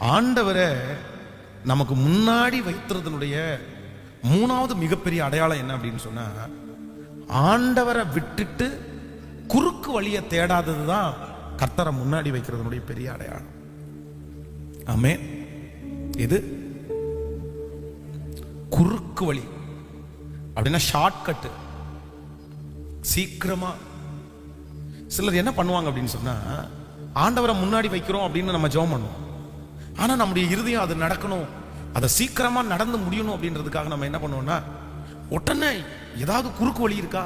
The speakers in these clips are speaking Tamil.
ஆண்டவரை நமக்கு முன்னாடி வைத்திருந்தனுடைய மூணாவது மிகப்பெரிய அடையாளம் என்ன அப்படின்னு சொன்னா ஆண்டவரை விட்டுட்டு குறுக்கு வழியை தேடாதது தான் கர்த்தரை முன்னாடி வைக்கிறதுனுடைய பெரிய அடையாளம். ஆமே இது குறுக்கு வழி. அப்படின்னா ஷார்ட்கட்டு சீக்கிரமா. சிலர் என்ன பண்ணுவாங்க அப்படின்னு சொன்னா ஆண்டவரை முன்னாடி வைக்கிறோம் அப்படின்னு நம்ம ஜெபம் பண்ணுவோம். ஆனால் நம்முடைய இருதயம் அது நடக்கணும். அதை சீக்கிரமாக நடந்து முடியணும் அப்படின்றதுக்காக நம்ம என்ன பண்ணுவோம்னா உடனே ஏதாவது குறுக்கு வழி இருக்கா?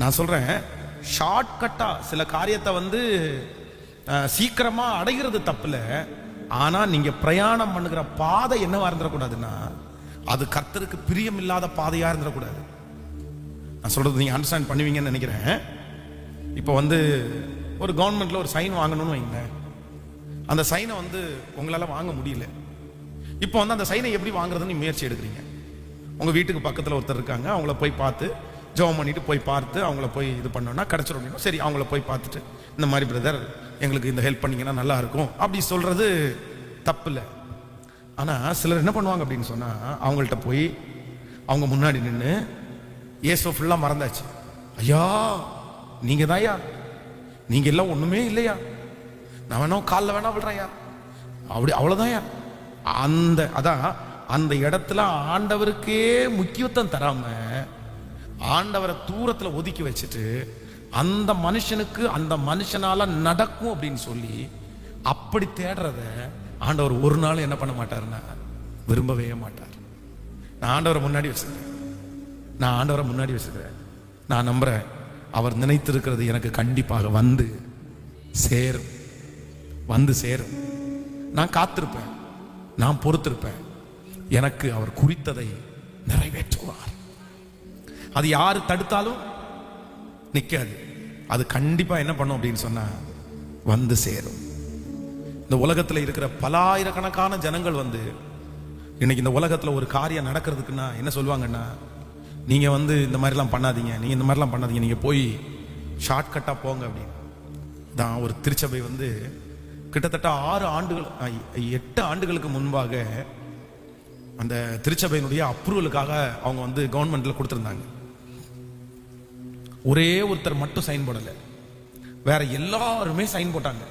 நான் சொல்கிறேன் ஷார்ட்கட்டாக சில காரியத்தை வந்து சீக்கிரமாக அடைகிறது தப்பில். ஆனால் நீங்கள் பிரயாணம் பண்ணுகிற பாதை என்னவா இருந்துடக்கூடாதுன்னா அது கர்த்தருக்கு பிரியம் இல்லாத பாதையாக இருந்துடக்கூடாது. நான் சொல்கிறது நீங்கள் அண்டர்ஸ்டாண்ட் பண்ணுவீங்கன்னு நினைக்கிறேன். இப்போ வந்து ஒரு கவர்மெண்ட்டில் ஒரு சைன் வாங்கணும்னு வைங்களேன். அந்த சைனை வந்து உங்களால் வாங்க முடியல. இப்போ வந்து அந்த சைனை எப்படி வாங்குறதுன்னு முயற்சி எடுக்கிறீங்க? உங்கள் வீட்டுக்கு பக்கத்தில் ஒருத்தர் இருக்காங்க அவங்கள போய் பார்த்து ஜெபம் பண்ணிட்டு போய் பார்த்து அவங்கள போய் இது பண்ணோன்னா கிடச்சிரும் அப்படின்னா சரி அவங்கள போய் பார்த்துட்டு இந்த மாதிரி பிரதர் எங்களுக்கு இந்த ஹெல்ப் பண்ணிங்கன்னா நல்லா இருக்கும். அப்படி சொல்கிறது தப்பு இல்லை ஆனால் சிலர் என்ன பண்ணுவாங்க அப்படின்னு சொன்னால் அவங்கள்ட்ட போய் அவங்க முன்னாடி நின்று இயேசு ஃபுல்லாக மறந்தாச்சு. ஐயா நீங்கள் தான்யா நீங்கள் எல்லாம் ஒன்றுமே இல்லையா? நான் வேணா காலில் வேணா விடுறேன்யா அப்படி அவ்வளோதான் யா அந்த அதான் அந்த இடத்துல ஆண்டவருக்கே முக்கியத்துவம் தராம ஆண்டவரை தூரத்தில் ஒதுக்கி வச்சுட்டு அந்த மனுஷனுக்கு அந்த மனுஷனால நடக்கும் அப்படின்னு சொல்லி அப்படி தேடுறத ஆண்டவர் ஒரு நாள் என்ன பண்ண மாட்டாருன்னா விரும்பவே மாட்டார். நான் ஆண்டவரை முன்னாடி வச்சுக்கிறேன் நான் ஆண்டவரை முன்னாடி வச்சுக்கிறேன் நான் நம்புறேன். அவர் நினைத்திருக்கிறது எனக்கு கண்டிப்பாக வந்து சேரும். வந்து சேரும். நான் காத்திருப்பேன். நான் பொறுத்திருப்பேன். எனக்கு அவர் குறித்ததை நிறைவேற்றுவார். அது யாரு தடுத்தாலும் நிற்காது அது கண்டிப்பாக என்ன பண்ணும் அப்படின்னு சொன்னால் வந்து சேரும். இந்த உலகத்தில் இருக்கிற பலாயிரக்கணக்கான ஜனங்கள் வந்து இன்னைக்கு இந்த உலகத்தில் ஒரு காரியம் நடக்கிறதுக்குன்னா என்ன சொல்லுவாங்கன்னா நீங்கள் வந்து இந்த மாதிரிலாம் பண்ணாதீங்க. நீங்கள் இந்த மாதிரிலாம் பண்ணாதீங்க. நீங்கள் போய் ஷார்ட்கட்டாக போங்க அப்படின்னு. தான் ஒரு திருச்சபை வந்து கிட்டத்தட்ட ஆறு ஆண்டுகள் எட்டு ஆண்டுகளுக்கு முன்பாக அந்த திருச்சபையினுடைய அப்ரூவலுக்காக அவங்க வந்து கவர்மெண்ட்ல கொடுத்துருந்தாங்க. ஒரே ஒருத்தர் மட்டும் சைன் போடலை. வேற எல்லாருமே சைன் போட்டாங்க.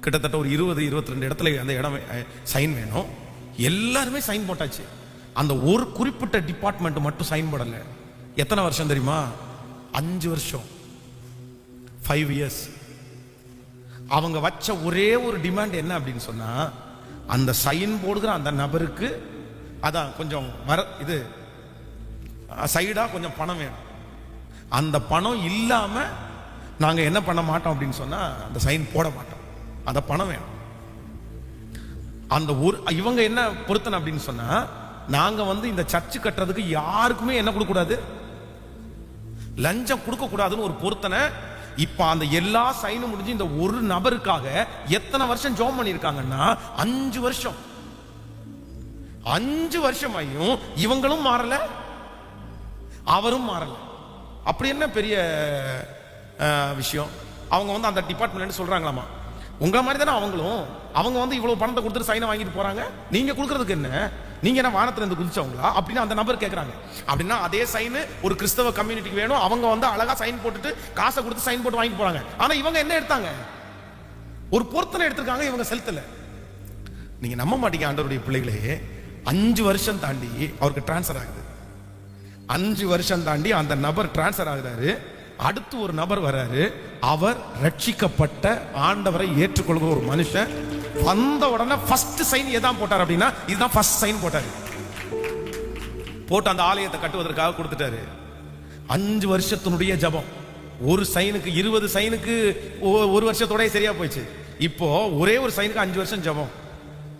கிட்டத்தட்ட ஒரு இருபது இருபத்தி ரெண்டு இடத்துல அந்த இடம் சைன் வேணும். எல்லாருமே சைன் போட்டாச்சு. அந்த ஒரு குறிப்பிட்ட டிபார்ட்மெண்ட் மட்டும் சைன் போடலை. எத்தனை வருஷம் தெரியுமா? அஞ்சு வருஷம். ஃபைவ் இயர்ஸ் அவங்க வச்ச ஒரே ஒரு டிமாண்ட் என்ன அப்படின்னு சொன்னா அந்த சைன் போடுகிற அந்த நபருக்கு அதான் கொஞ்சம் வர இது சைடாக கொஞ்சம் பணம் வேணும். அந்த பணம் இல்லாம நாங்க என்ன பண்ண மாட்டோம் அப்படின்னு சொன்னா அந்த சைன் போட மாட்டோம். அந்த பணம் வேணும். அந்த ஒரு இவங்க என்ன பொருத்தனை அப்படின்னு சொன்னா நாங்க வந்து இந்த சர்ச்சு கட்டுறதுக்கு யாருக்குமே என்ன கொடுக்கக்கூடாது? லஞ்சம் கொடுக்க கூடாதுன்னு ஒரு பொருத்தனை இப்ப அந்த எல்லா சைனும் முடிஞ்சு இந்த ஒரு நபருக்காக எத்தனை வருஷம் ஜோம் பண்ணியிருக்காங்கன்னா அஞ்சு வருஷம். அஞ்சு வருஷமாயும் இவங்களும் மாறல அவரும் மாறல. அப்படி என்ன பெரிய விஷயம்? அவங்க வந்து அந்த டிபார்ட்மெண்ட் சொல்றாங்களாமா? உங்களை மாதிரி தானே அவங்களும். அவங்க வந்து இவ்வளவு பணத்தை கொடுத்துட்டு சைனை வாங்கிட்டு போறாங்க. நீங்க கொடுக்கறதுக்கு என்ன? நீங்க என்ன வானத்துல இருந்து குதிச்சவங்களா? அப்படின்னு அந்த நபர் கேட்கறாங்க அப்படின்னா அதே சைன் ஒரு கிறிஸ்தவ கம்யூனிட்டிக்கு வேணும். அவங்க வந்து அழகா சைன் போட்டுட்டு காசை கொடுத்து சைன் போட்டு வாங்கிட்டு போறாங்க. ஆனா இவங்க என்ன எடுத்தாங்க? ஒரு பொருத்தனை எடுத்திருக்காங்க இவங்க செலுத்தல நீங்க நம்ப மாட்டீங்க ஆண்டவருடைய பிள்ளைகளே. அஞ்சு வருஷம் தாண்டி அவருக்கு டிரான்ஸ்ஃபர் ஆகுது. அஞ்சு வருஷம் தாண்டி அந்த நபர் டிரான்ஸ்ஃபர் ஆகுறாரு. அடுத்து ஒரு நபர் வராரு அவர் ரட்சிக்கப்பட்ட ஆண்டவரை ஏற்றுக்கொள்கிற ஒரு மனுஷன். வந்த உடனே ஃபர்ஸ்ட் சைன் எதான் போட்டார் அப்படின்னா இதுதான் ஃபர்ஸ்ட் சைன் போட்டாரு. போட்டு அந்த ஆலயத்தை கட்டுவதற்காக கொடுத்துட்டாரு. அஞ்சு வருஷத்தினுடைய ஜபம். ஒரு சைனுக்கு இருபது சைனுக்கு ஒரு வருஷத்தோடய சரியா போயிடுச்சு. இப்போ ஒரே ஒரு சைனுக்கு அஞ்சு வருஷம் ஜபம்.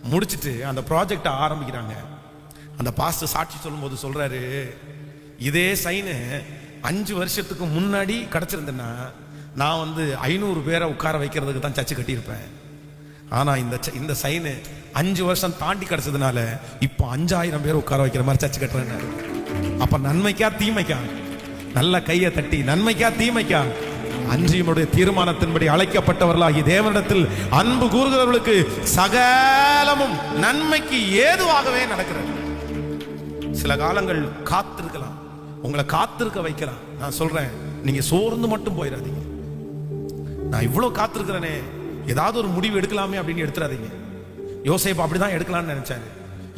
முடிச்சிட்டு அந்த ப்ராஜெக்டை ஆரம்பிக்கிறாங்க. அந்த பாஸ்ட் சாட்சி சொல்லும்போது சொல்றாரு இதே சைனு அஞ்சு வருஷத்துக்கு முன்னாடி கிடச்சிருந்தேன்னா நான் வந்து ஐநூறு பேரை உட்கார வைக்கிறதுக்கு தான் சர்ச்சு கட்டியிருப்பேன். ஆனா இந்த ச- இந்த சைனு அஞ்சு வருஷம் தாண்டி கிடைச்சதுனால இப்போ அஞ்சாயிரம் பேர் உட்கார வைக்கிற மாதிரி சர்ச்சு கட்டுறேன் அப்ப நன்மைக்கா தீமைக்கா? நல்ல கையை தட்டி நன்மைக்கா தீமைக்கா? அன்றியமுடைய தீர்மானத்தின்படி அழைக்கப்பட்டவர்களாகி தேவனிடத்தில் அன்பு கூறுகிறவர்களுக்கு சகலமும் நன்மைக்கு ஏதுவாகவே நடக்கிறது. சில காலங்கள் காத்திருக்கலாம். உங்களை காத்திருக்க வைக்கலாம். நான் சொல்றேன் நீங்க சோர்ந்து மட்டும் போயிடாதீங்க. நான் இவ்வளவு காத்திருக்கிறேனே ஏதாவது ஒரு முடிவு எடுக்கலாமே அப்படின்னு எடுத்துறாதீங்க. யோசேப்பு அப்படிதான் எடுக்கலாம்னு நினைச்சாரு.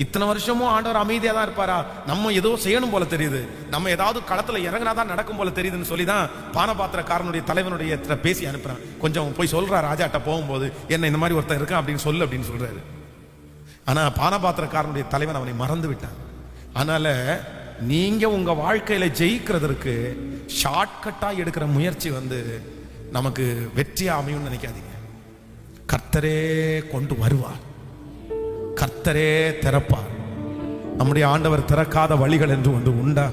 இத்தனை வருஷமும் ஆண்டவர் அமைதியா தான் இருப்பாரா? நம்ம ஏதோ செய்யணும் போல தெரியுது. நம்ம ஏதாவது களத்துல இறங்கினாதான் நடக்கும் போல தெரியுதுன்னு சொல்லி தான் பானபாத்திரக்காரனுடைய தலைவனுடைய பேசி அனுப்புறான். கொஞ்சம் போய் சொல்றா ராஜாட்ட போகும்போது என்ன இந்த மாதிரி ஒருத்தன் இருக்கான் அப்படின்னு சொல்லு அப்படின்னு சொல்றாரு. ஆனா பானபாத்திரக்காரனுடைய தலைவன் அவனை மறந்து விட்டான். அதனால நீங்க உங்க வாழ்க்கையில ஜெயிக்கிறதற்கு ஷார்ட்கட்டா எடுக்கிற முயற்சி வந்து நமக்கு வெற்றியா அமையும்னு நினைக்காதீங்க. கர்த்தரே கொண்டு வருவார். கர்த்தரே திறப்பார். நம்முடைய ஆண்டவர் திறக்காத வழிகள் என்று ஒன்று உண்டா?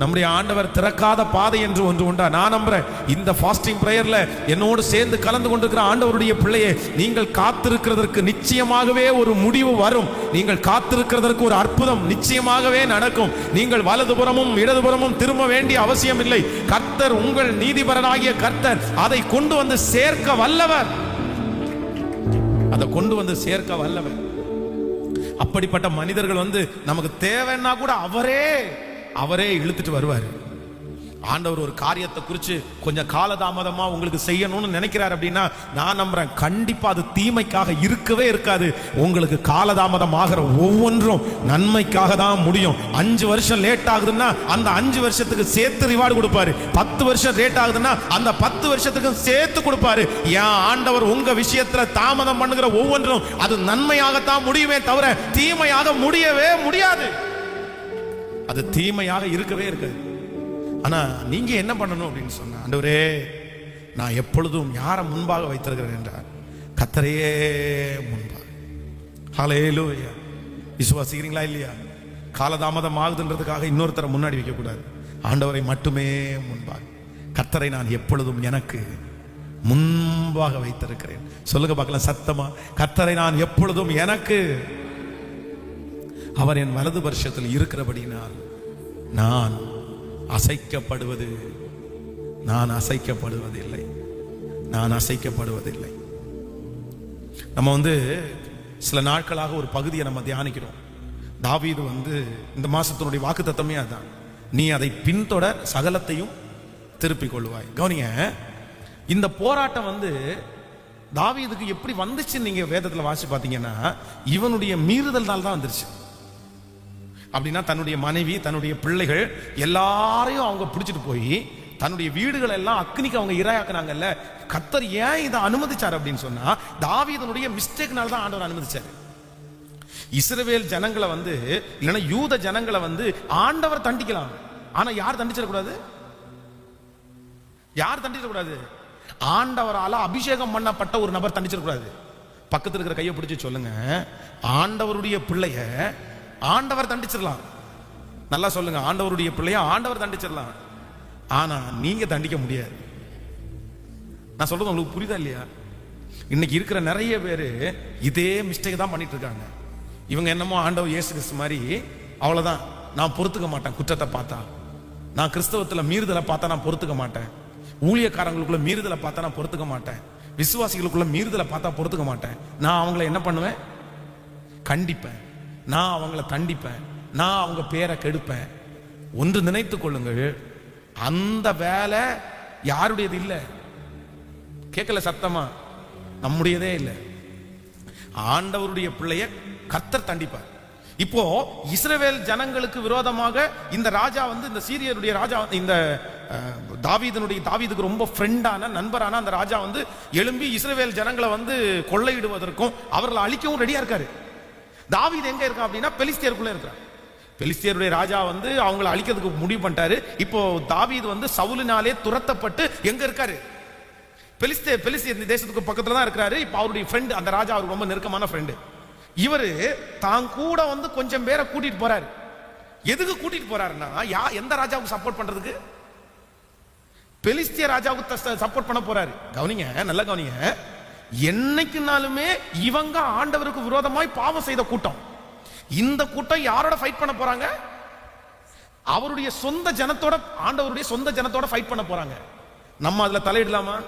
நம்முடைய ஆண்டவர் திறக்காத பாதை என்று ஒன்று உண்டா? நான் நம்புறேன் இந்த ஃபாஸ்டிங் பிரேயர்ல என்னோடு சேர்ந்து கலந்து கொண்டிருக்கிற ஆண்டவருடைய பிள்ளையே நீங்கள் காத்திருக்கிறதற்கு நிச்சயமாகவே ஒரு முடிவு வரும். நீங்கள் காத்திருக்கிறதற்கு ஒரு அற்புதம் நிச்சயமாகவே நடக்கும். நீங்கள் வலதுபுறமும் இடதுபுறமும் திரும்ப வேண்டிய அவசியம் இல்லை கர்த்தர் உங்கள் நீதிபரனாகிய கர்த்தர் அதை கொண்டு வந்து சேர்க்க வல்லவர். அதை கொண்டு வந்து சேர்க்க வல்லவர். அப்படிப்பட்ட மனிதர்கள் வந்து நமக்கு தேவைன்னா கூட அவரே அவரே இழுத்துட்டு வருவார். ஆண்டவர் ஒரு காரியத்தை குறித்து கொஞ்சம் காலதாமதமாக உங்களுக்கு செய்யணும்னு நினைக்கிறார் அப்படின்னா நான் நம்புறேன் கண்டிப்பாக அது தீமைக்காக இருக்கவே இருக்காது. உங்களுக்கு காலதாமதம் ஆகிற ஒவ்வொன்றும் நன்மைக்காக தான் முடியும். அஞ்சு வருஷம் லேட் ஆகுதுன்னா அந்த அஞ்சு வருஷத்துக்கு சேர்த்து ரிவார்டு கொடுப்பாரு. பத்து வருஷம் லேட் ஆகுதுன்னா அந்த பத்து வருஷத்துக்கும் சேர்த்து கொடுப்பாரு. ஏன் ஆண்டவர் உங்க விஷயத்துல தாமதம் பண்ணுகிற ஒவ்வொன்றும் அது நன்மையாகத்தான் முடியுமே தவிர தீமையாக முடியவே முடியாது. அது தீமையாக இருக்கவே இருக்காது. ஆனால் நீங்கள் என்ன பண்ணணும் அப்படின்னு சொன்ன ஆண்டவரே நான் எப்பொழுதும் யாரை முன்பாக வைத்திருக்கிறேன் என்றார் கத்தரையே முன்பாக. ஐயா விசுவாசிக்கிறீங்களா இல்லையா? காலதாமதம் ஆகுதுன்றதுக்காக இன்னொருத்தரை முன்னாடி வைக்கக்கூடாது. ஆண்டவரை மட்டுமே முன்பாக. கத்தரை நான் எப்பொழுதும் எனக்கு முன்பாக வைத்திருக்கிறேன். சொல்லுங்க பார்க்கலாம் சத்தமா. கத்தரை நான் எப்பொழுதும் எனக்கு அவர் என் வலது வருஷத்தில் இருக்கிறபடினால் நான் அசைக்கப்படுவது. நான் அசைக்கப்படுவதில்லை. நான் அசைக்கப்படுவதில்லை. நம்ம வந்து சில நாட்களாக ஒரு பகுதியை நம்ம தியானிக்கிறோம். தாவீது வந்து இந்த மாசத்தினுடைய வாக்குத்தத்தமே அதுதான் நீ அதை பின்தொடர் சகலத்தையும் திருப்பிக் கொள்வாய். கவனிங்க இந்த போராட்டம் வந்து தாவீதுக்கு எப்படி வந்துச்சுன்னு நீங்க வேதத்தில் வாசி பார்த்தீங்கன்னா இவனுடைய மீறுதல்னால தான் வந்துருச்சு. அப்படின்னா தன்னுடைய மனைவி தன்னுடைய பிள்ளைகள் எல்லாரையும் அவங்க பிடிச்சிட்டு போய் தன்னுடைய வீடுகள் எல்லாம் அக்னிக்கு அவங்க இரையாக்குனாங்கல்ல கத்தர் ஏன் இதை அனுமதிச்சார் அப்படின்னு சொன்னா தாவீதனுடைய மிஸ்டேக்னால தான் ஆண்டவர் அனுமதிச்சார். இஸ்ரவேல் ஜனங்களை வந்து இல்லைன்னா யூத ஜனங்களை வந்து ஆண்டவர் தண்டிக்கலாம். ஆனா யார் தண்டிச்சிடக்கூடாது? யார் தண்டிச்சிடக்கூடாது? ஆண்டவரால அபிஷேகம் பண்ணப்பட்ட ஒரு நபர் தண்டிச்சிடக்கூடாது. பக்கத்தில் இருக்கிற கையை பிடிச்சி சொல்லுங்க. ஆண்டவருடைய பிள்ளைய ஆண்டவர் தண்டிச்சிடலாம். நல்லா சொல்லுங்க ஆண்டவருடைய பிள்ளைய ஆண்டவர் தண்டிச்சிடலாம். ஆனா நீங்க தண்டிக்க முடியாது. நான் சொல்றது உங்களுக்கு புரியுதா இல்லையா? இன்னைக்கு இருக்கிற நிறைய பேர் இதே மிஸ்டேக் தான் பண்ணிட்டு இருக்காங்க இவங்க என்னமோ ஆண்டவர் இயேசு கிறிஸ்து மாதிரி அவ்வளோதான் நான் பொறுத்துக்க மாட்டேன் குற்றத்தை பார்த்தா. நான் கிறிஸ்தவத்தில் மீறுதலை பார்த்தா நான் பொறுத்துக்க மாட்டேன். ஊழியக்காரங்களுக்குள்ள மீறுதலை பார்த்தா நான் பொறுத்துக்க மாட்டேன். விசுவாசிகளுக்குள்ள மீறுதலை பார்த்தா பொறுத்துக்க மாட்டேன். நான் அவங்கள என்ன பண்ணுவேன்? கண்டிப்பேன். நான் அவங்கள தண்டிப்பேன். நான் அவங்க பேரை கெடுப்பேன். ஒன்று நினைத்து கொள்ளுங்கள் அந்த வேலை யாருடையது இல்லை? கேட்கல சத்தமா? நம்முடையதே இல்லை. ஆண்டவருடைய பிள்ளைய கர்த்தர் தண்டிப்பார். இப்போ இஸ்ரவேல் ஜனங்களுக்கு விரோதமாக இந்த ராஜா வந்து இந்த சீரியருடைய ராஜா இந்த தாவீதனுடைய தாவீதுக்கு ரொம்ப ஃப்ரெண்டான நண்பரான அந்த ராஜா வந்து எழும்பி இஸ்ரவேல் ஜனங்களை வந்து கொள்ளையிடுவதற்கும் அவர்களை அழிக்கவும் ரெடியா இருக்காரு. தாவீது எங்க இருக்கான் அப்படின்னா பெலிஸ்தியருக்குள்ள இருக்கிறான். பெலிஸ்தியருடைய ராஜா வந்து அவங்களை அழிக்கிறதுக்கு முடிவு பண்ணிட்டாரு. இப்போ தாவீது வந்து சவுலினாலே துரத்தப்பட்டு எங்க இருக்காரு? பெலிஸ்தே பெலிஸ்தியர் தேசத்துக்கு பக்கத்துல தான் இருக்கிறாரு. இப்போ அவருடைய ஃப்ரெண்ட் அந்த ராஜா அவருக்கு ரொம்ப நெருக்கமான ஃப்ரெண்டு இவர் தான் கூட வந்து கொஞ்சம் பேரை கூட்டிட்டு போறாரு. எதுக்கு கூட்டிட்டு போறாருன்னா யா எந்த ராஜாவுக்கு சப்போர்ட் பண்றதுக்கு? பெலிஸ்திய ராஜாவுக்கு சப்போர்ட் பண்ண போறாரு. கவனிங்க நல்லா கவனிங்க. என்னைக்குனாலுமே இவங்க ஆண்டவருக்கு விரோதமாய் பாவம் செய்த கூட்டம். இந்த கூட்டம் யாரோட ஃபைட் பண்ண போறாங்க? அவருடைய சொந்த ஜனத்தோட ஆண்டவருடைய சொந்த ஜனத்தோட ஃபைட் பண்ண போறாங்க. நம்ம அதுல தலையிடலாமா?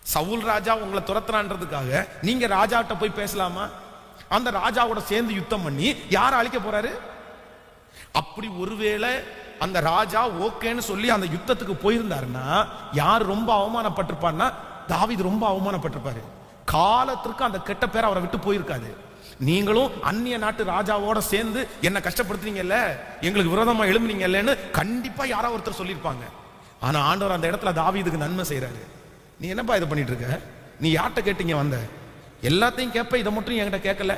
சவுல் ராஜா உங்களை துரத்துறான்றதுக்காக நீங்க ராஜாட்ட போய் பேசலாமா? அந்த ராஜாவோட சேர்ந்து யுத்தம் பண்ணி யார் அழிக்க போறாரு? அப்படி ஒருவேளை அந்த ராஜா ஓகேன்னு சொல்லி அந்த யுத்தத்துக்கு போயிருந்தாருன்னா யார் ரொம்ப அவமானப்பட்டிருப்பான்னா தாவிது ரொம்ப அவமானப்பட்டிருப்பாரு. காலத்திற்கு அந்த கெட்ட பேர் அவரை விட்டு போயிருக்காது. நீங்களும் அந்நிய நாட்டு ராஜாவோட சேர்ந்து என்ன கஷ்டப்படுத்துறீங்கல்ல எங்களுக்கு விரோதமா எழும்புனீங்கல்லன்னு கண்டிப்பா யாரோ ஒருத்தர் சொல்லியிருப்பாங்க. ஆனா ஆண்டவர் அந்த இடத்துல தாவிதுக்கு நன்மை செய்யறாரு நீ என்னப்பா இதை பண்ணிட்டு இருக்க நீ யார்கிட்ட கேட்டீங்க வந்த? எல்லாத்தையும் கேட்ப இதை மட்டும் என்கிட்ட கேட்கல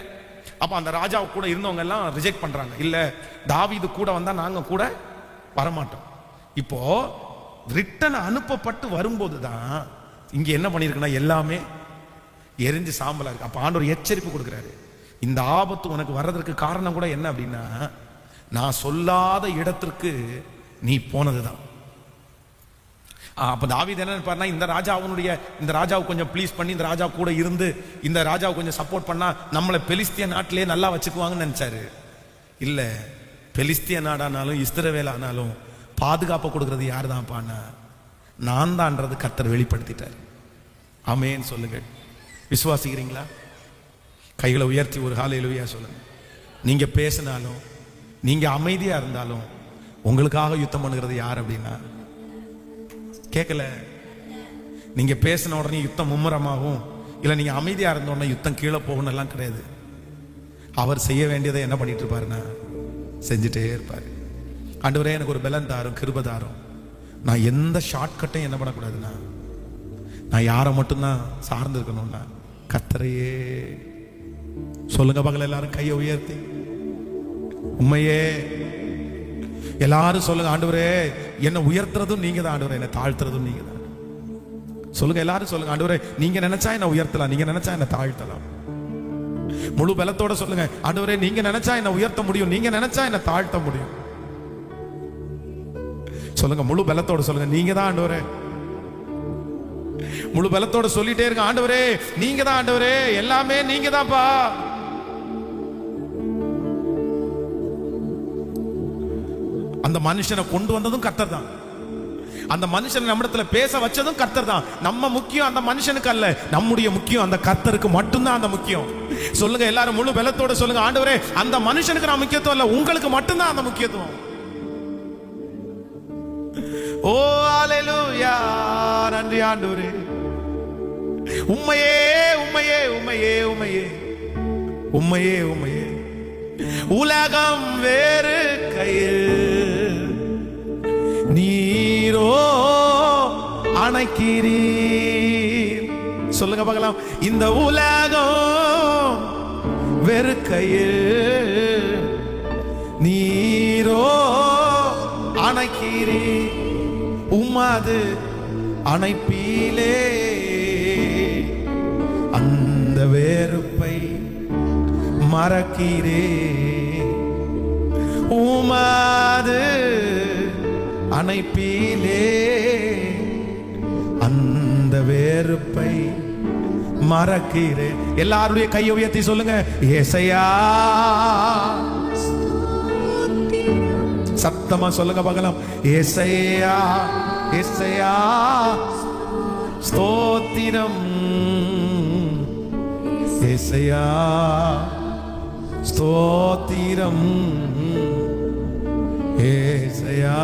அப்ப அந்த ராஜா கூட இருந்தவங்க எல்லாம் ரிஜெக்ட் பண்றாங்க. இல்ல தாவீது கூட வந்தா நாங்க கூட வரமாட்டோம். இப்போ ரிட்டன் அனுப்பப்பட்டு வரும்போது தான் இங்கே என்ன பண்ணியிருக்குன்னா எல்லாமே எரிஞ்சு சாம்பலாக இருக்கு. அப்போ ஆண்டவர் எச்சரிப்பு கொடுக்குறாரு. இந்த ஆபத்து உனக்கு வர்றதற்கு காரணம் கூட என்ன அப்படின்னா நான் சொல்லாத இடத்திற்கு நீ போனதுதான். தான் அப்போ தாவீது என்ன நினைப்பார்னா இந்த ராஜா அவனுடைய இந்த ராஜாவை கொஞ்சம் ப்ளீஸ் பண்ணி இந்த ராஜா கூட இருந்து இந்த ராஜாவை கொஞ்சம் சப்போர்ட் பண்ணால் நம்மளை பெலிஸ்திய நாட்டிலே நல்லா வச்சுக்குவாங்கன்னு நினைச்சாரு. இல்லை பெலிஸ்திய நாடானாலும் இஸ்திரவேல் ஆனாலும் பாதுகாப்பை கொடுக்கறது யார் தான்ப்பான்னா நான் தான்ன்றது கர்த்தர் வெளிப்படுத்திட்டார். ஆமேன்னு சொல்லுங்கள். விசுவாசிக்கிறீங்களா? கைகளை உயர்த்தி ஒரு ஹாலையிலுயா சொல்லுங்கள். நீங்கள் பேசினாலும் நீங்கள் அமைதியாக இருந்தாலும் உங்களுக்காக யுத்தம் பண்ணுகிறது யார் அப்படின்னா? கேட்கல நீங்கள் பேசின உடனே யுத்தம் மும்முரமாகும். இல்லை நீங்கள் அமைதியாக இருந்த உடனே யுத்தம் கீழே போகணும்லாம் கிடையாது. அவர் செய்ய வேண்டியதை என்ன பண்ணிட்டு இருப்பாருன்னா? செஞ்சுட்டே இருப்பார். ஆண்டவரே எனக்கு ஒரு பலன் தாரும் கிருப தாரும். நான் எந்த ஷார்ட்கட்டையும் என்ன பண்ணக்கூடாதுண்ணா? நான் யாரை மட்டும்தான் சார்ந்து இருக்கணும்னா கத்தரையே சொல்லுங்க பகல் எல்லாரும் கையை உயர்த்தி. உண்மையே. எல்லாரும் சொல்லுங்க ஆண்டவரே என்னை உயர்த்துறதும் நீங்க தான் ஆண்டவரே. என்னை தாழ்த்துறதும் நீங்க தான் சொல்லுங்க எல்லாரும் சொல்லுங்க ஆண்டவரே நீங்க நினைச்சா என்ன உயர்த்தலாம் நீங்க நினைச்சா என்ன தாழ்த்தலாம். முழு பலத்தோட சொல்லுங்க ஆண்டவரே நீங்க நினைச்சா என்ன உயர்த்த முடியும் நீங்க நினைச்சா என்ன தாழ்த்த முடியும். சொல்லுங்க முழு பலத்தோட சொல்லுங்க. நீங்க தான் ஆண்டவரே. முழு பலத்தோட சொல்லிட்டே இருங்க ஆண்டவரே நீங்க தான் ஆண்டவரே எல்லாமே நீங்க தான்ப்பா. அந்த மனுஷனை கொண்டு வந்ததும் கர்த்தர் தான். அந்த மனுஷன் நம்மிடத்துல பேச வச்சதும் கர்த்தர் தான். நம்ம முக்கியம் அந்த மனுஷனுக்கு அல்ல. நம்முடைய முக்கியம் அந்த கர்த்தருக்கு மட்டும்தான் அந்த முக்கியம். சொல்லுங்க எல்லாரும் முழு பலத்தோட சொல்லுங்க ஆண்டவரே அந்த மனுஷனுக்கு நான் முக்கியத்துவம் இல்ல உங்களுக்கு மட்டும்தான் அந்த முக்கியத்துவம். ஓ அலையா நன்றி ஆண்டவரே. உண்மையே உண்மையே உண்மையே உண்மையே உண்மையே உண்மையே உலகம் வேறு கையில் நீரோ அணைக்கிறீர். சொல்லுங்க பார்க்கலாம். இந்த உலகம் வெறு கையில் நீரோ அணைக்கிறீர். உமது அணைப்பிலே. அந்த வேறுப்பை மறக்கிறே. உமது அணைப்பிலே. அந்த வேறுப்பை மறக்கிறேன் எல்லாருடைய கையை உயர்த்தி சொல்லுங்க. ஏசையா. சத்தமா சொல்லுங்க பார்க்கலாம். ஏசையா ஏசையா ஸ்தோத்திரம். ஏசையா ஸ்தோத்திரம். ஏசையா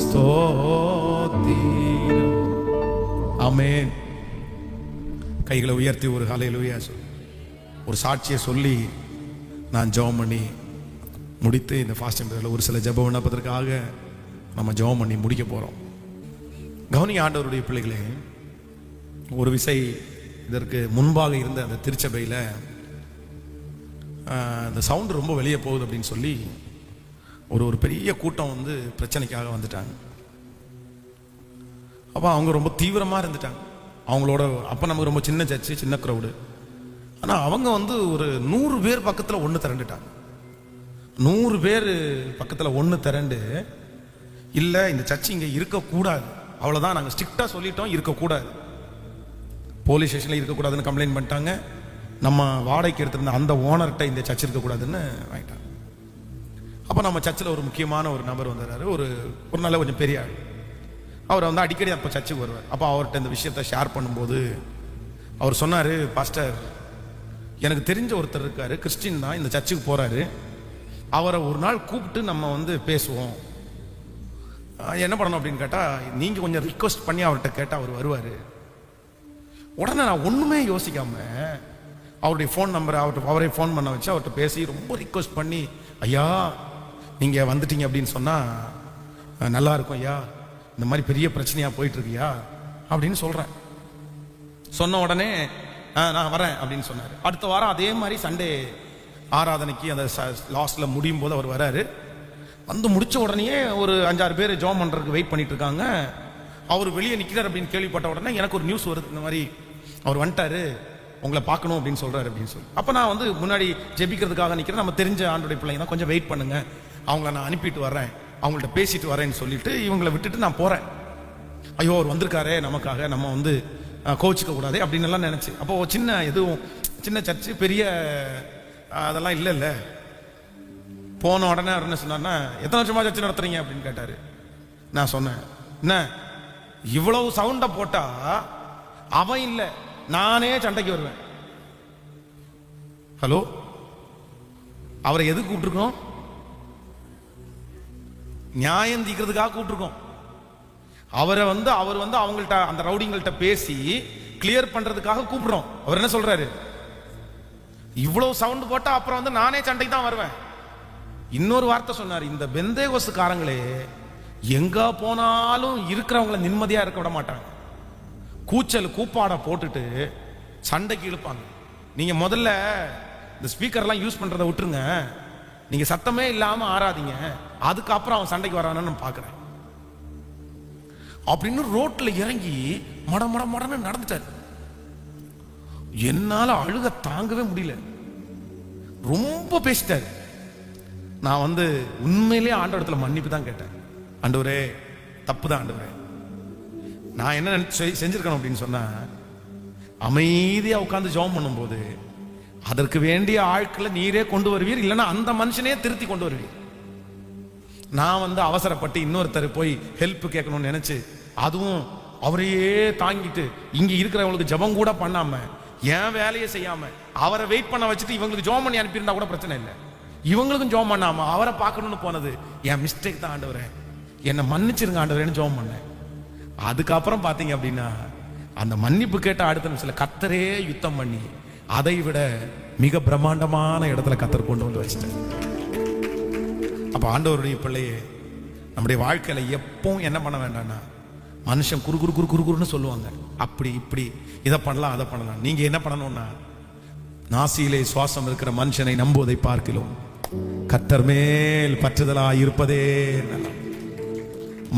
ஸ்தோத்திரம். அமேன் கைகளை உயர்த்தி ஒரு காலையில் ஒரு சாட்சியை சொல்லி நான் ஜோம் பண்ணி முடித்து இந்த ஃபாஸ்டிங் பீரியடில் ஒரு சில ஜெப விண்ணப்பத்திற்காக நம்ம ஜெபம் பண்ணி முடிக்க போகிறோம் கவனி ஆண்டவருடைய பிள்ளைகளே ஒரு விசை இதற்கு முன்பாக இருந்த அந்த திருச்சபையில் அந்த சவுண்டு ரொம்ப வெளியே போகுது அப்படின்னு சொல்லி ஒரு ஒரு பெரிய கூட்டம் வந்து பிரச்சனைக்காக வந்துட்டாங்க. அப்போ அவங்க ரொம்ப தீவிரமாக இருந்துட்டாங்க. அவங்களோட அப்போ நமக்கு ரொம்ப சின்ன சர்ச்சு சின்ன க்ரௌடு ஆனால் அவங்க வந்து ஒரு நூறு பேர் பக்கத்தில் ஒன்று திரண்டுட்டாங்க. நூறு பேர் பக்கத்தில் ஒன்று திரண்டு இல்லை இந்த சர்ச்சு இங்கே இருக்கக்கூடாது. அவ்வளோதான் நாங்கள் ஸ்ட்ரிக்டாக சொல்லிட்டோம் இருக்கக்கூடாது. போலீஸ் ஸ்டேஷனில் இருக்கக்கூடாதுன்னு கம்ப்ளைண்ட் பண்ணிட்டாங்க. நம்ம வாடகைக்கு எடுத்திருந்த அந்த ஓனர்கிட்ட இந்த சர்ச் இருக்கக்கூடாதுன்னு வாங்கிட்டாங்க. அப்போ நம்ம சர்ச்சில் ஒரு முக்கியமான ஒரு நபர் வந்துடுறாரு ஒரு ஒரு நல்ல கொஞ்சம் பெரிய ஆள். அவர் வந்து அடிக்கடி அப்போ சர்ச்சுக்கு வருவார். அப்போ அவர்கிட்ட இந்த விஷயத்தை ஷேர் பண்ணும்போது அவர் சொன்னார் பாஸ்டர் எனக்கு தெரிஞ்ச ஒருத்தர் இருக்காரு கிறிஸ்டின் தான் இந்த சர்ச்சுக்கு போகிறாரு அவரை ஒரு நாள் கூப்பிட்டு நம்ம வந்து பேசுவோம். என்ன பண்ணணும் அப்படின்னு கேட்டால் நீங்கள் கொஞ்சம் ரிக்வஸ்ட் பண்ணி அவர்கிட்ட கேட்டால் அவர் வருவார். உடனே நான் ஒன்றுமே யோசிக்காம அவருடைய ஃபோன் நம்பரை அவர்கிட்ட அவரை ஃபோன் பண்ண வச்சு அவர்கிட்ட பேசி ரொம்ப ரிக்வஸ்ட் பண்ணி ஐயா நீங்கள் வந்துட்டீங்க அப்படின்னு சொன்னால் நல்லா இருக்கும் ஐயா. இந்த மாதிரி பெரிய பிரச்சனையாக போயிட்டுருக்கியா? அப்படின்னு சொல்கிறேன் சொன்ன உடனே "ஆ, நான் வரேன் அப்படின்னு சொன்னார். அடுத்த வாரம் அதே மாதிரி சண்டே ஆராதனைக்கு அந்த லாஸ்ட்ல முடியும் போது அவர் வராரு. வந்து முடிச்ச உடனேயே ஒரு அஞ்சாறு பேர் ஜாம் பண்ணுறதுக்கு வெயிட் பண்ணிட்டு இருக்காங்க. அவர் வெளியே நிற்கிறார் அப்படின்னு கேள்விப்பட்ட உடனே எனக்கு ஒரு நியூஸ் வருது இந்த மாதிரி. அவர் வந்துட்டாரு உங்களை பார்க்கணும் அப்படின்னு சொல்றாரு அப்படின்னு சொல்லி. அப்போ நான் வந்து முன்னாடி ஜெபிக்கிறதுக்காக நிற்கிறேன் நம்ம தெரிஞ்ச ஆண்டுடைய பிள்ளைங்க தான். கொஞ்சம் வெயிட் பண்ணுங்க. அவங்கள நான் அனுப்பிட்டு வரேன் அவங்கள்ட்ட பேசிட்டு வரேன்னு சொல்லிட்டு இவங்களை விட்டுட்டு நான் போறேன். ஐயோ அவர் வந்திருக்காரே நமக்காக. நம்ம வந்து கோச்சிக்க கூடாது அப்படின்னு எல்லாம் நினைச்சு. அப்போ சின்ன எதுவும் சின்ன சர்ச்சு பெரிய அதெல்லாம் இல்லை இல்லை போன உடனே அவர் என்ன சொன்னார்னா எத்தனை வருஷமா சர்ச்சை நடத்துறீங்க? அப்படின்னு கேட்டாரு. நான் சொன்னேன் என்ன? இவ்வளவு சவுண்டை போட்டா அவன் இல்லை நானே சண்டைக்கு வருவேன். ஹலோ அவரை எதுக்கு கூப்பிட்டுருக்கோம்? நியாயம் தீக்கிறதுக்காக கூப்பிட்டுருக்கோம். அவரை வந்து அவர் வந்து அவங்கள்ட்ட அந்த ரவுடிங்கள்ட்ட பேசி கிளியர் பண்றதுக்காக கூப்பிடுறோம். அவர் என்ன சொல்றாரு? இவ்வளவு சவுண்ட் போட்டா அப்புறம் வந்து நானே சண்டைக்கு தான் வருவேன். இன்னொரு வார்த்தை சொன்னார் இந்த பெந்தேகோஸ்துக்காரங்களே எங்க போனாலும் இருக்கிறவங்கள நிம்மதியா இருக்க விட மாட்டாங்க. கூச்சல் கூப்பாட போட்டுட்டு சண்டைக்கு இழுப்பாங்க. நீங்க முதல்ல இந்த ஸ்பீக்கர்லாம் யூஸ் பண்றதை விட்டுருங்க. நீங்க சத்தமே இல்லாம ஆறாதீங்க. அதுக்கப்புறம் அவன் சண்டைக்கு வரானு நான் பார்க்கறேன் அப்படின்னு ரோட்ல இறங்கி மட மட மடன்னு நடந்துட்டார். என்னால் அழுக தாங்கவே முடியல. ரொம்ப பேசிட்டார். நான் வந்து உண்மையிலேயே ஆண்டவரத்தில் மன்னிப்பு தான் கேட்டேன். ஆண்டவரே தப்பு தான் ஆண்டவரே. நான் என்ன நினைச்சு செய்- செஞ்சிருக்கணும் அப்படின்னு சொன்னா அமைதியாக உட்காந்து ஜெபம் பண்ணும்போது அதற்கு வேண்டிய ஆட்களை நீரே கொண்டு வருவீர் இல்லைன்னா அந்த மனுஷனே திருத்தி கொண்டு வருவீர். நான் வந்து அவசரப்பட்டு இன்னொருத்தர் போய் ஹெல்ப் கேட்கணும்னு நினைச்சு அதுவும் அவரையே தாங்கிட்டு இங்க இருக்கிறவங்களுக்கு ஜெபம் கூட பண்ணாம என் வேலையை செய்யாம அவரை வெயிட் பண்ண வச்சுட்டு இவங்களுக்கு ஜோம் பண்ணி அனுப்பியிருந்தா கூட பிரச்சனை இல்லை. இவங்களுக்கும் ஜோம் பண்ணாம அவரை பார்க்கணும்னு போனது என் மிஸ்டேக் தான் ஆண்டவரே. என்னை மன்னிச்சிருங்க ஆண்டவரேன்னு ஜோம் பண்ணேன். அதுக்கப்புறம் பார்த்தீங்க அப்படின்னா அந்த மன்னிப்பு கேட்ட அடுத்த நிமிஷத்தில் கத்தரே யுத்தம் பண்ணி அதை விட மிக பிரம்மாண்டமான இடத்துல கத்தர் கொண்டு வந்து வச்சுட்டேன் அப்போ ஆண்டவருடைய பிள்ளையே நம்முடைய வாழ்க்கையில் எப்பவும் என்ன பண்ண வேண்டாம்னா மனுஷன் குறு குறு குறு குரு குறுன்னு சொல்லுவாங்க. அப்படி இப்படி இதை பண்ணலாம் அதை பண்ணலாம். நீங்க என்ன பண்ணணும்னா நாசியிலே சுவாசம் இருக்கிற மனுஷனை நம்புவதை பார்க்கிறோம். கத்தர் மேல் பற்றுதலா இருப்பதே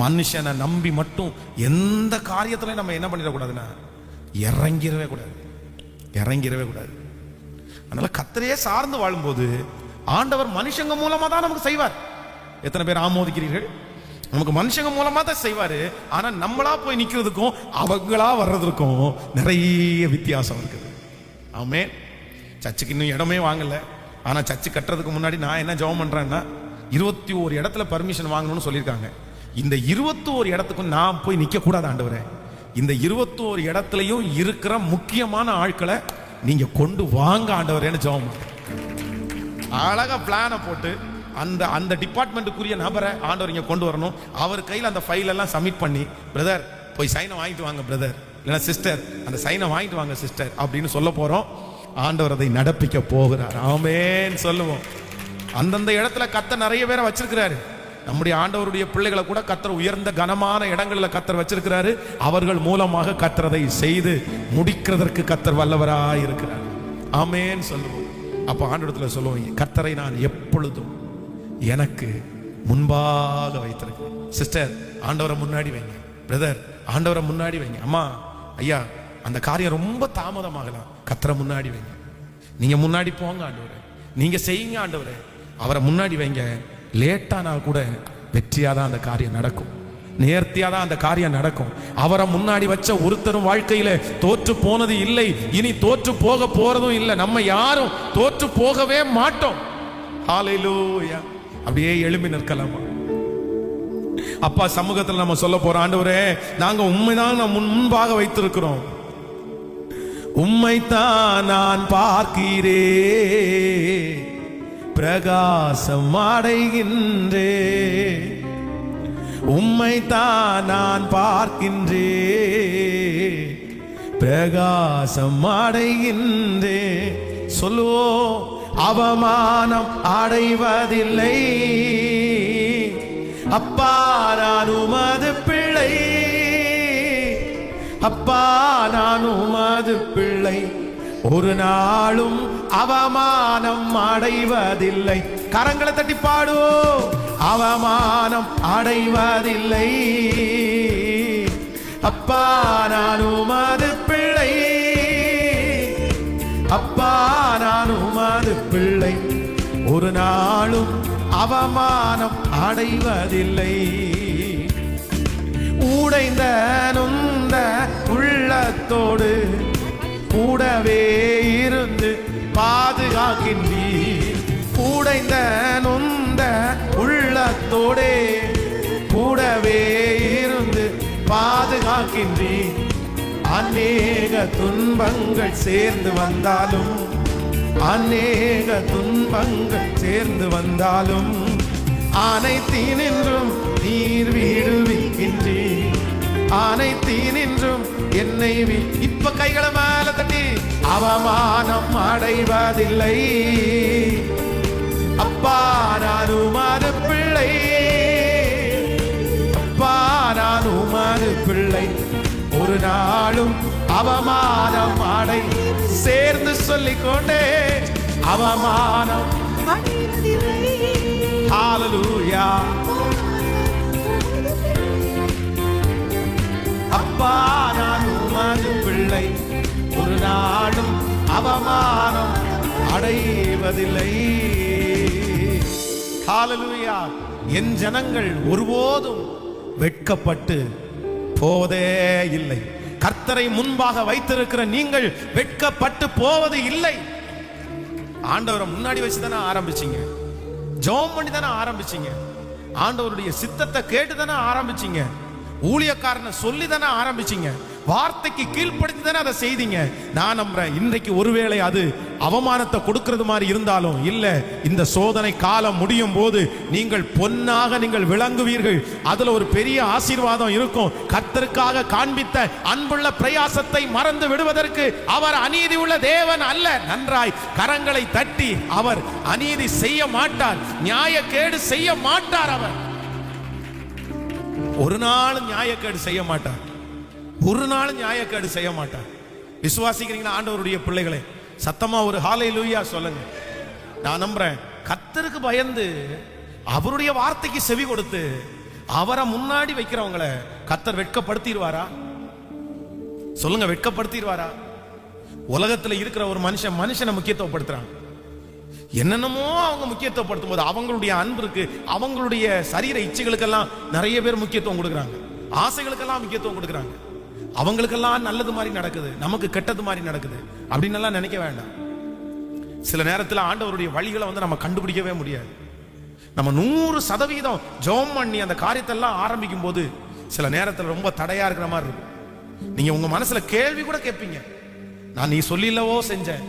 மனுஷனை நம்பி மட்டும் எந்த காரியத்துல நம்ம என்ன பண்ணிடக்கூடாதுன்னா இறங்கிடவே கூடாது. இறங்கிடவே கூடாது. அதனால கத்தரையே சார்ந்து வாழும்போது ஆண்டவர் மனுஷங்க மூலமா தான் நமக்கு செய்வார். எத்தனை பேர் ஆமோதிக்கிறீர்கள்? நமக்கு மனுஷங்க மூலமா தான் செய்வாரு. ஆனா நம்மளா போய் நிக்கிறதுக்கும் அவங்களா வர்றதுக்கும் நிறைய வித்தியாசம் இருக்குது. ஆமே சர்ச்சுக்கு இன்னும் இடமே வாங்கல. ஆனா சர்ச்சு கட்டுறதுக்கு முன்னாடி நான் என்ன ஜெபம் பண்றேன்னா இருபத்தி ஒரு இடத்துல பர்மிஷன் வாங்கணும்னு சொல்லியிருக்காங்க. இந்த இருபத்தி ஒரு இடத்துக்கும் நான் போய் நிக்க கூடாது ஆண்டவரே. இந்த இருபத்தோரு இடத்துலயும் இருக்கிற முக்கியமான ஆட்களை நீங்க கொண்டு வாங்க ஆண்டவரேன்னு ஜெபம் பண்றேன். அழகா பிளானை போட்டு அந்த அந்த டிபார்ட்மெண்ட்டுக்குரிய நபரை ஆண்டவர் இங்கே கொண்டு வரணும். அவர் கையில் அந்த ஃபைலெல்லாம் சப்மிட் பண்ணி பிரதர் போய் சைனை வாங்கிட்டு வாங்க பிரதர் இல்லைன்னா சிஸ்டர் அந்த சைனை வாங்கிட்டு வாங்க சிஸ்டர் அப்படின்னு சொல்ல போகிறோம் ஆண்டவர் அதை நடப்பிக்க போகிறார். ஆமேன்னு சொல்லுவோம். அந்தந்த இடத்துல கத்த நிறைய பேரை வச்சிருக்கிறாரு. நம்முடைய ஆண்டவருடைய பிள்ளைகளை கூட கத்தர் உயர்ந்த கனமான இடங்களில் கத்தர் வச்சிருக்கிறாரு. அவர்கள் மூலமாக கத்தரதை செய்து முடிக்கிறதற்கு கத்தர் வல்லவராக இருக்கிறார் ஆமேன்னு சொல்லுவோம். அப்போ ஆண்டவரத்தில் சொல்லுவோம் கத்தரை நான் எப்பொழுதும் எனக்கு முன்பாக வைத்திருக்கு சிஸ்டர் ஆண்டவரை முன்னாடி வைங்க. பிரதர் ஆண்டவரை முன்னாடி வைங்க. அம்மா ஐயா அந்த காரியம் ரொம்ப தாமதமாகலாம். கத்திர முன்னாடி வைங்க. நீங்க முன்னாடி போங்க ஆண்டவரே. நீங்க செய்யுங்க ஆண்டவரே. அவரை முன்னாடி வைங்க. லேட்டானா கூட வெற்றியா தான் அந்த காரியம் நடக்கும். நேர்த்தியா தான் அந்த காரியம் நடக்கும். அவரை முன்னாடி வச்ச ஒருத்தரும் வாழ்க்கையில தோற்று போனது இல்லை. இனி தோற்று போக போறதும் இல்லை. நம்ம யாரும் தோற்று போகவே மாட்டோம். ஹalleluya அப்படியே எழும்பி நிற்கலாமா? அப்பா சமூகத்தில் நம்ம சொல்ல போறோம் ஆண்டவரே நாங்க உண்மைதான் நம்ம முன்பாக வைத்திருக்கிறோம். உம்மைத்தான் நான் பார்க்கிறே பிரகாசம் அடைகின்றே உம்மைத்தான் நான் பார்க்கின்றே பிரகாசம் அடைகின்றே சொல்லுவோ அவமானம் அடைவதில்லை. அப்பா நான் உமது பிள்ளை. அப்பா நான் உமது பிள்ளை. ஒரு நாளும் அவமானம் அடைவதில்லை. கரங்களை தட்டி பாடுவோம். அவமானம் அடைவதில்லை. அப்பா நான் உமது அப்பா நான் உமது பிள்ளை. ஒரு நாளும் அவமானம் அடைவதில்லை. உடைந்த நொந்த உள்ளத்தோடு கூடவே இருந்து பாதுகாக்கின்றீர். உடைந்த நொந்த உள்ளத்தோடே கூடவே இருந்து பாதுகாக்கின்றீர். அநேக துன்பங்கள் சேர்ந்து வந்தாலும் அநேக துன்பங்கள் சேர்ந்து வந்தாலும் அனைத்தினின்றும் நீர் விடுவிக்கின்றீர் அனைத்தினின்றும் என்னை வி- இப்ப கைகளை மேல தட்டி அவமானம் அடைவதில்லை. அப்பா நான் உமது பிள்ளை அப்பா நான் உமது பிள்ளை. ஒரு நாளும் அவமானம் அடை சேர்ந்து சொல்லிக்கொண்டே. அவமானம். ஹalleluya அப்பா நான் உமது பிள்ளை. ஒரு நாளும் அவமானம் அடைவதில்லை. ஹalleluya என் ஜனங்கள் ஒருபோதும் வெட்கப்பட்டு போவதே இல்லை. கர்த்தரை முன்பாக வைத்திருக்கிற நீங்கள் வெட்கப்பட்டு போவது இல்லை. ஆண்டவரை முன்னாடி வச்சு தானே ஆரம்பிச்சீங்க. ஜெபம் பண்ணி தானே ஆரம்பிச்சீங்க. ஆண்டவருடைய சித்தத்தை கேட்டு தானே ஆரம்பிச்சீங்க. ஊழியக்காரனை சொல்லி தானே ஆரம்பிச்சீங்க. வார்த்தைக்கு கீழ்ப்படுத்தி தானே அதை செய்தீங்க? நான் நம்புறேன். இன்றைக்கு ஒருவேளை அது அவமானத்தை கொடுக்கறது மாதிரி இருந்தாலும் இல்ல இந்த சோதனை காலம் முடியும் போது நீங்கள் பொன்னாக நீங்கள் விளங்குவீர்கள். அதுல ஒரு பெரிய ஆசீர்வாதம் இருக்கும். கர்த்தருக்காக காண்பித்த அன்புள்ள பிரயாசத்தை மறந்து விடுவதற்கு அவர் அநீதி உள்ள தேவன் அல்ல. நன்றாய் கரங்களை தட்டி அவர் அநீதி செய்ய மாட்டார். நியாயக்கேடு செய்ய மாட்டார் அவர். ஒரு நாள் நியாயக்கேடு செய்ய மாட்டார். ஒரு நாள் நியாயக்காடு செய்ய மாட்டான் விசுவாசிக்கிறீங்களா ஆண்டவருடைய பிள்ளைகளே? சத்தமா ஒரு ஹாலை லூயா சொல்லுங்க. நான் நம்புறேன் கத்தருக்கு பயந்து அவருடைய வார்த்தைக்கு செவி கொடுத்து அவரை முன்னாடி வைக்கிறவங்கள கத்தர் வெட்கப்படுத்திடுவாரா? சொல்லுங்க வெட்கப்படுத்திடுவாரா? உலகத்துல இருக்கிற ஒரு மனுஷன் மனுஷனை முக்கியத்துவப்படுத்துறாங்க என்னென்னமோ அவங்க முக்கியத்துவப்படுத்தும் போது அவங்களுடைய அன்பிற்கு அவங்களுடைய சரீர இச்சைகளுக்கெல்லாம் நிறைய பேர் முக்கியத்துவம் கொடுக்குறாங்க. ஆசைகளுக்கெல்லாம் முக்கியத்துவம் கொடுக்குறாங்க. அவங்களுக்கெல்லாம் நல்லது மாதிரி நடக்குது நமக்கு கெட்டது மாதிரி நடக்குது அப்படின்னு எல்லாம் நினைக்க வேண்டாம். சில நேரத்தில் ஆண்டவருடைய வழிகளை வந்து நம்ம கண்டுபிடிக்கவே முடியாது. நம்ம நூறு சதவீதம் ஜெபம் பண்ணி அந்த காரியத்தெல்லாம் ஆரம்பிக்கும் போது சில நேரத்தில் ரொம்ப தடையா இருக்கிற மாதிரி இருக்கும். நீங்க உங்க மனசுல கேள்வி கூட கேட்பீங்க. நான் நீ சொல்லிலவோ செஞ்சேன்.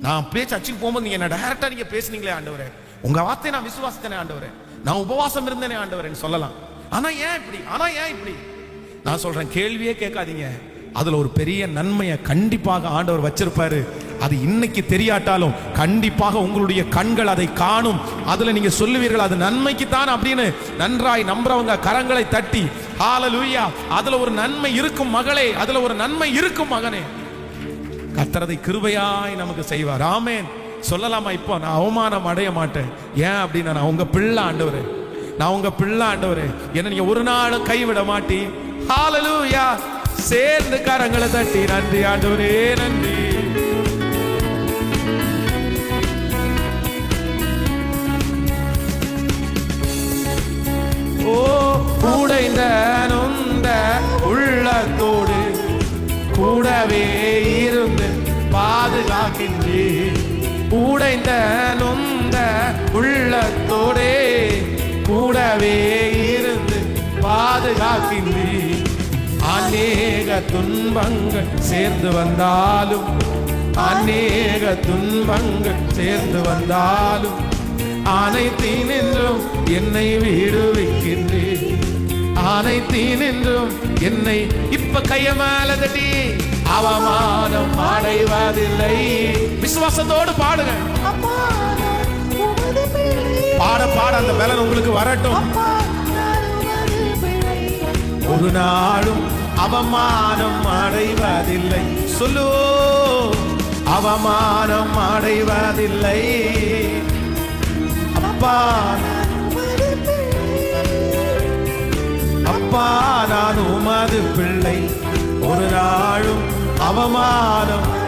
நான் பேச்சு அச்சுக்கு போகும்போது நீங்க என்ன டைரக்டா நீங்க பேசுனீங்களே ஆண்டவரே. உங்க வார்த்தையை நான் விசுவாசித்தேனே ஆண்டவரே. நான் உபவாசம் இருந்தேனே ஆண்டவரேன்னு சொல்லலாம். ஆனா ஏன் இப்படி? ஆனா ஏன் இப்படி? நான் சொல்றேன் கேள்வியே கேட்காதீங்க. அதுல ஒரு பெரிய நன்மையை கண்டிப்பாக ஆண்டவர் வச்சிருப்பாரு. அது இன்னைக்கு தெரியாட்டாலும் கண்டிப்பாக உங்களுடைய கண்கள் அதை காணும். அதுல நீங்க சொல்லுவீர்கள் அது நன்மைக்கு தான் அப்படின்னு நன்றாய் நம்புறவங்க கரங்களை தட்டி ஹalleluya. அதுல ஒரு நன்மை இருக்கும் மகளே அதுல ஒரு நன்மை இருக்கும் மகனே. கத்துறதை கிருபையாய் நமக்கு செய்வார். ஆமேன். சொல்லலாமா இப்போ? நான் அவமானம் அடைய மாட்டேன். ஏன் அப்படின்னா நான் உங்க பிள்ளை ஆண்டவர். நான் உங்க பிள்ளை ஆண்டவர். என்ன நீங்க ஒரு நாளும் கைவிட மாட்டி. ஹாலலூயா சேர்ந்து கரங்களை தட்டி நன்றி ஆண்டவரே நன்றி. ஓ உடைந்த நொந்த உள்ளத்தோடு கூடவே இருந்து பாதுகாக்கின்றேன் உடைந்த நொந்த உள்ளத்தோடே கூடவே இருந்து பாதுகாக்கின்றி. அநேக துன்பங்கள் சேர்ந்து வந்தாலும் அநேக துன்பங்கள் சேர்ந்து வந்தாலும் அனைத்தினின்றும் என்னை விடுவிக்கின்றேன் அனைத்தினின்றும் என்னை இப்ப கைய மேல தட்டி அவமானம் அடைவதில்லை. விசுவாசத்தோடு பாடுங்க. பாட பாட அந்த பலன் உங்களுக்கு வரட்டும். ஒரு நாளும் அவமானம் அடைவதில்லை. சொல்லு. அவமானம் அடைவதில்லை. அப்பா உமது பிள்ளை அப்பா நான் உமது பிள்ளை. ஒரு நாளும் அவமானம்.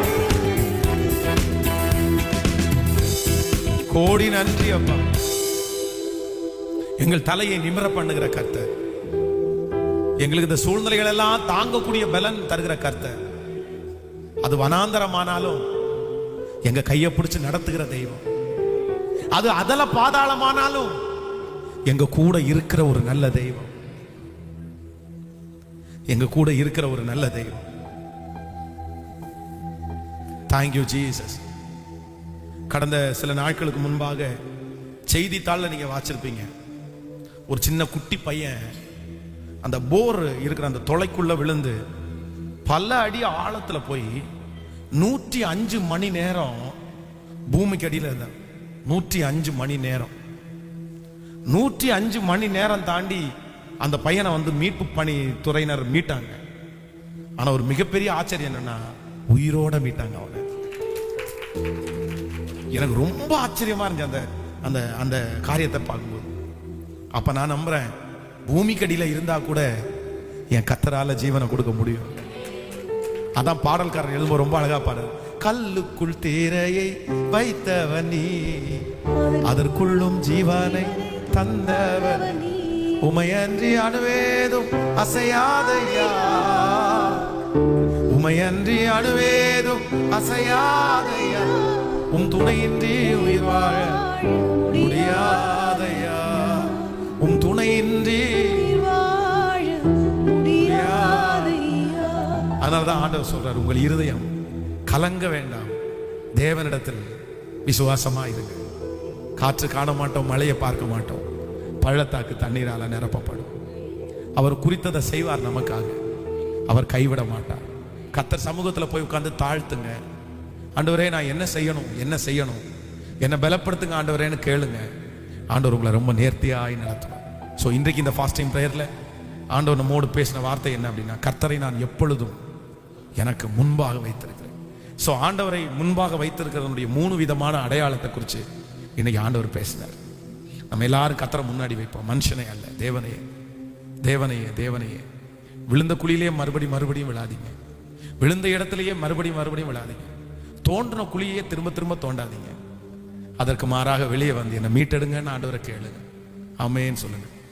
கோடி நன்றி அப்பா. எங்கள் தலையை நிமிர பண்ணுகிற கர்த்தர். எங்களுக்கு இந்த சூழ்நிலைகள் எல்லாம் தாங்கக்கூடிய பலன் தருகிற கர்த்தர். அது வனாந்தரமானாலும் எங்க கையை பிடிச்சு நடத்துகிற தெய்வம். அது அதல பாதாளமானாலும் எங்க கூட இருக்கிற ஒரு நல்ல தெய்வம். எங்க கூட இருக்கிற ஒரு நல்ல தெய்வம். தேங்க்யூ ஜீசஸ் கடந்த சில நாட்களுக்கு முன்பாக செய்தித்தாளில் நீங்க வாச்சிருப்பீங்க. ஒரு சின்ன குட்டி பையன் அந்த போர் இருக்கிற அந்த தொலைக்குள்ள விழுந்து பல அடி ஆழத்துல போய் நூற்றி அஞ்சு மணி நேரம் பூமிக்கு அடியில் இருந்தேன். நூற்றி அஞ்சு மணி நேரம். நூற்றி அஞ்சு மணி நேரம் தாண்டி அந்த பையனை வந்து மீட்பு பணி துறையினர் மீட்டாங்க. ஆனா ஒரு மிகப்பெரிய ஆச்சரியம் என்னன்னா உயிரோட மீட்டாங்க அவனை. எனக்கு ரொம்ப ஆச்சரியமா இருந்துச்சு அந்த அந்த அந்த காரியத்தை பார்க்கும்போது. அப்ப நான் நம்புறேன் பூமிக்கடியில் இருந்தா கூட என் கத்தரால ஜீவனை கொடுக்க முடியும். அதான் பாடல்காரர் எழுதும் ரொம்ப அழகா பாடு கல்லுக்குள் தேரையை வைத்தவன் நீ அதற்குள்ளும் ஜீவனை தந்தவன் உமையன்றி அணுவேதும் அசையாதையா? உமையன்றி அணுவேதும் அசையாதையா? உம் துணையின்றி உயிர் வாழ முடியாதையா? உம் துணை முடியாதையா? அதனாலதான் ஆண்டவர் சொல்றார் உங்கள் இருதயம் கலங்க வேண்டாம். தேவனிடத்தில் விசுவாசமா இருங்க. காற்று காண மாட்டோம் மழையை பார்க்க மாட்டோம். பள்ளத்தாக்கு தண்ணீரால நிரப்பப்படும். அவர் குறித்ததை செய்வார் நமக்காக. அவர் கைவிட மாட்டார். கத்தர் சமூகத்துல போய் உட்கார்ந்து தாழ்த்துங்க. ஆண்டவரே நான் என்ன செய்யணும்? என்ன செய்யணும்? என்னை பலப்படுத்துங்க ஆண்டவரேன்னு கேளுங்க. ஆண்டவர் உங்களை ரொம்ப நேர்த்தியாய் நடத்துவார். ஸோ இன்றைக்கு இந்த ஃபாஸ்டிங் ப்ரேயரில் ஆண்டவர் நம்மோடு பேசின வார்த்தை என்ன அப்படின்னா கர்த்தரை நான் எப்பொழுதும் எனக்கு முன்பாக வைத்திருக்கிறேன். ஸோ ஆண்டவரை முன்பாக வைத்திருக்கிறதனுடைய மூணு விதமான அடையாளத்தை குறித்து இன்னைக்கு ஆண்டவர் பேசினார். நம்ம எல்லாரும் கத்தரை முன்னாடி வைப்போம். மனுஷனே அல்ல தேவனையே தேவனையே தேவனையே விழுந்த குழியிலே மறுபடி மறுபடியும் விழாதீங்க. விழுந்த இடத்துலயே மறுபடியும் மறுபடியும் விழாதீங்க. தோன்றின குழியே திரும்ப திரும்ப தோண்டாதீங்க. அதற்கு மாறாக வெளியே வந்து என்னை மீட்டெடுங்கன்னு ஆண்டவரை கேளுங்க. அமேன்னு சொல்லுங்க.